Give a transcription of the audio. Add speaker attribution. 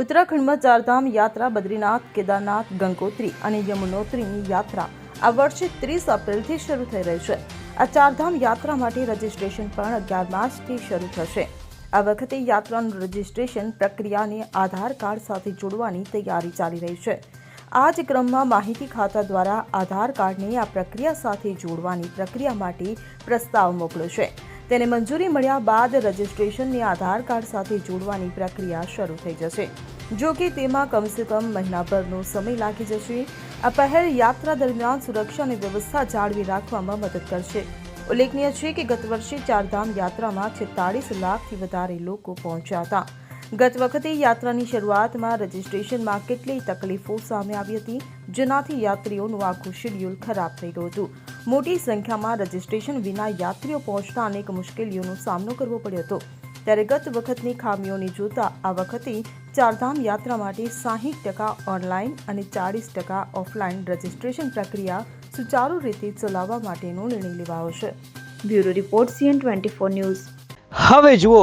Speaker 1: ઉત્તરાખંડમાં ચારધામ યાત્રા, બદ્રીનાથ, કેદારનાથ, ગંગોત્રી અને યમુનોત્રીની યાત્રા આ વર્ષે ત્રીસ એપ્રિલથી શરૂ થઈ રહી છે. આ ચારધામ યાત્રા માટે રજીસ્ટ્રેશન પણ અગિયાર માર્ચથી શરૂ થશે. આ વખતે યાત્રાનું રજીસ્ટ્રેશન પ્રક્રિયાને આધાર કાર્ડ સાથે જોડવાની તૈયારી ચાલી રહી છે. આ જ ક્રમમાં માહિતી ખાતા દ્વારા આધાર કાર્ડને આ પ્રક્રિયા સાથે જોડવાની પ્રક્રિયા માટે પ્રસ્તાવ મોકલ્યો છે. તેને મંજૂરી મળ્યા બાદ રજીસ્ટ્રેશનને આધાર કાર્ડ સાથે જોડવાની પ્રક્રિયા શરૂ થઈ જશે. જો કે તેમાં કમસે કમ મહિનાભરનો સમય લાગી જશે. આ પહેલ યાત્રા દરમિયાન સુરક્ષા અને વ્યવસ્થા જાળવી રાખવામાં મદદ કરશે. ઉલ્લેખનીય છે કે ગત વર્ષે ચારધામ યાત્રામાં છેતાળીસ લાખથી વધારે લોકો પહોંચ્યા હતા. ગત વખતે યાત્રાની શરૂઆતમાં રજીસ્ટ્રેશનમાં કેટલીય તકલીફો સામે આવી હતી, જેનાથી યાત્રીઓનું આખું શેડ્યુલ ખરાબ થઈ ગયું હતું. મોટી સંખ્યામાં રજીસ્ટ્રેશન વિના યાત્રીઓ પહોંચતા અનેક મુશ્કેલીઓનો સામનો કરવો પડ્યો હતો. ત્યારે ગત વખતની ખામીઓને જોતા આ વખતે ચારધામ યાત્રા માટે સાહીઠ ટકા ઓનલાઈન અને ચાળીસ ટકા ઓફલાઈન રજીસ્ટ્રેશન પ્રક્રિયા સુચારુ રીતે ચલાવવા માટેનો નિર્ણય લેવાયો છે. Bureau report C N twenty four news.
Speaker 2: હવે જુઓ